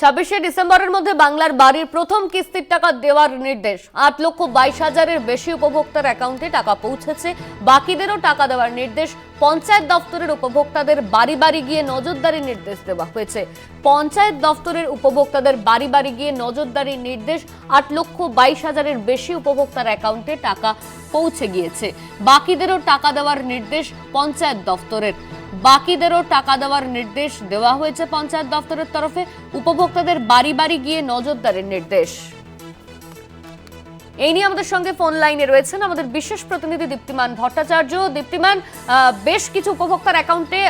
ছাব্বিশে ডিসেম্বরের মধ্যে বাংলার বাড়ির প্রথম কিস্তির টাকা দেওয়ার নির্দেশ। আট লক্ষ বাইশ হাজারের বেশি উপভোক্তার অ্যাকাউন্টে টাকা পৌঁছেছে। বাকিদেরও টাকা দেওয়ার নির্দেশ। পঞ্চায়েত দপ্তরের উপভোক্তাদের বাড়ি বাড়ি গিয়ে নজরদারির নির্দেশ দেওয়া হয়েছে। পঞ্চায়েত দপ্তরের উপভোক্তাদের বাড়ি বাড়ি গিয়ে নজরদারির নির্দেশ। আট লক্ষ বাইশ হাজারের বেশি উপভোক্তার অ্যাকাউন্টে টাকা পৌঁছে গিয়েছে। বাকিদেরও টাকা দেওয়ার নির্দেশ পঞ্চায়েত দপ্তরের বাকিদেরও টাকা দেওয়ার নির্দেশ দেওয়া হয়েছে পঞ্চায়েত দপ্তরের তরফে। উপভোক্তাদের বাড়ি বাড়ি গিয়ে নজরদারির নির্দেশ। এই নিয়ে আমাদের সঙ্গে ফোন লাইনে রয়েছেন আমাদের বিশেষ প্রতিনিধি দীপ্তিমান ভট্টাচার্য। দীপ্তিমান বেশ কিছু উপভোক্তার অ্যাকাউন্টে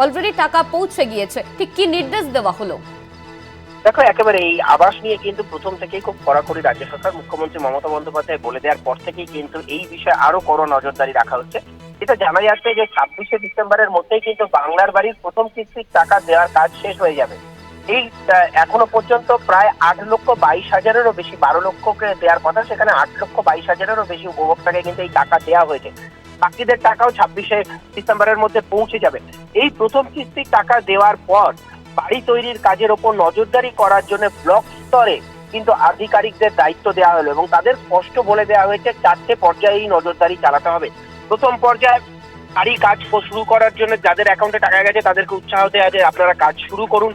অলরেডি টাকা পৌঁছে গিয়েছে। ঠিক কি নির্দেশ দেওয়া হলো? দেখো, একেবারে এই আবাস নিয়ে কিন্তু প্রথম থেকেই খুব কড়াকড়ি রাজ্য সরকার, মুখ্যমন্ত্রী মমতা বন্দ্যোপাধ্যায় বলে দেওয়ার পর থেকেই কিন্তু এই বিষয়ে আরও কড়া নজরদারি রাখা হচ্ছে। এটা জানা যাচ্ছে যে ছাব্বিশে ডিসেম্বরের মধ্যেই কিন্তু বাংলার বাড়ির প্রথম কিস্তির টাকা দেওয়ার কাজ শেষ হয়ে যাবে। এই এখনও পর্যন্ত প্রায় আট লক্ষ বাইশ হাজারেরও বেশি, বারো লক্ষকে দেওয়ার কথা, সেখানে আট লক্ষ বাইশ হাজারেরও বেশি উপভোক্তাকে কিন্তু এই টাকা দেওয়া হয়েছে। বাকিদের টাকাও ছাব্বিশে ডিসেম্বরের মধ্যে পৌঁছে যাবে। এই প্রথম কিস্তির টাকা দেওয়ার পর বাড়ি তৈরির কাজের ওপর নজরদারি করার জন্য ব্লক স্তরে কিন্তু আধিকারিকদের দায়িত্ব দেওয়া হলো এবং তাদের স্পষ্ট বলে দেওয়া হয়েছে, চারটে পর্যায়ে এই নজরদারি চালাতে হবে। প্রথম পর্যায়ে বাড়ি কাজ শুরু করার জন্য যাদের অ্যাকাউন্টে টাকা গেছে তাদেরকে উৎসাহ দেওয়া যে আপনারা কাজ শুরু করুন।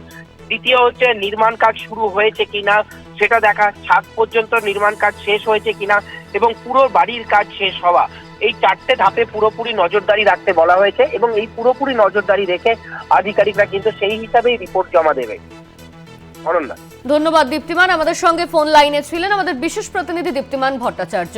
দ্বিতীয় হচ্ছে নির্মাণ কাজ শুরু হয়েছে কিনা, সেটা দেখা। ছাদ পর্যন্ত নির্মাণ কাজ শেষ হয়েছে কিনা এবং পুরো বাড়ির কাজ শেষ হওয়া। এই চারটে ধাপে পুরোপুরি নজরদারি রাখতে বলা হয়েছে এবং এই পুরোপুরি নজরদারি রেখে আধিকারিকরা কিন্তু সেই হিসাবেই রিপোর্ট জমা দেবে। ধন্যবাদ দীপ্তিমান। আমাদের সঙ্গে ফোন লাইনে ছিলেন আমাদের বিশেষ প্রতিনিধি দীপ্তিমান ভট্টাচার্য।